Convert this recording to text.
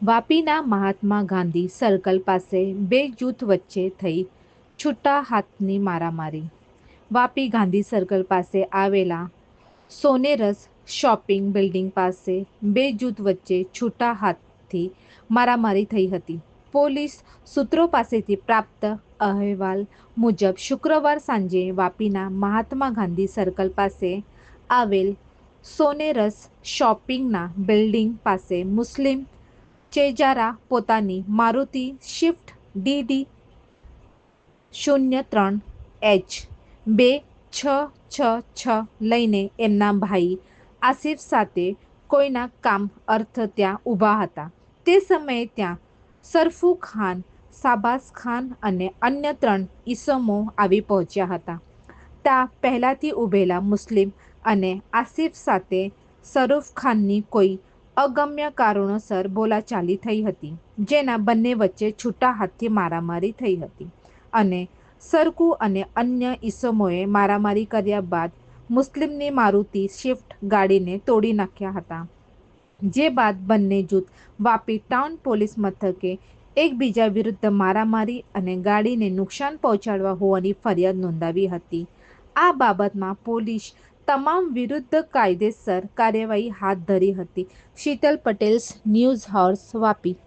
વાપીના Mahatma Gandhi circle પાસે બે જૂથ વચ્ચે થઈ છૂટા હાથની મારામારી. વાપી ગાંધી સર્કલ પાસે આવેલા સોનેરસ શોપિંગ બિલ્ડિંગ પાસે બે જૂથ વચ્ચે છૂટા હાથથી મારામારી થઈ હતી. પોલીસ સૂત્રો પાસેથી પ્રાપ્ત અહેવાલ મુજબ શુક્રવાર સાંજે વાપીના મહાત્મા ગાંધી સર્કલ પાસે આવેલ સોનેરસ શોપિંગના બિલ્ડિંગ પાસે મુસ્લિમ ચેજારા પોતાની મારુતિ શિફ્ટ ડીડી શૂન્ય ત્રણ એચ બે છ છ છ લઈને એમના ભાઈ આસિફ સાથે કોઈના કામ અર્થ ત્યાં ઊભા હતા. તે સમયે ત્યાં સરફુ ખાન શાબાઝ ખાન અને અન્ય ત્રણ ઈસમો આવી પહોંચ્યા હતા. ત્યાં પહેલાંથી ઊભેલા મુસ્લિમ અને આસિફ સાથે શરૂફ ખાનની કોઈ અગમ્ય કારણોસર બોલાચાલી થઈ હતી, જેના બંને વચ્ચે છૂટા હાથથી મારામારી થઈ હતી અને સરકુ અને અન્ય ઈસમોએ મારામારી કર્યા બાદ મુસ્લિમની મારુતિ શિફ્ટ ગાડીને તોડી નાખ્યા હતા, જે બાદ બંને જૂથ વાપી ટાઉન પોલીસ મથકે એકબીજા વિરુદ્ધ મારામારી અને ગાડીને નુકસાન પહોંચાડવા હોવાની ફરિયાદ નોંધાવી હતી. આ બાબતમાં પોલીસ તમામ વિરુદ્ધ કાયદેસર કાર્યવાહી હાથ ધરી હતી. Sheetal Patel news horse Vapi.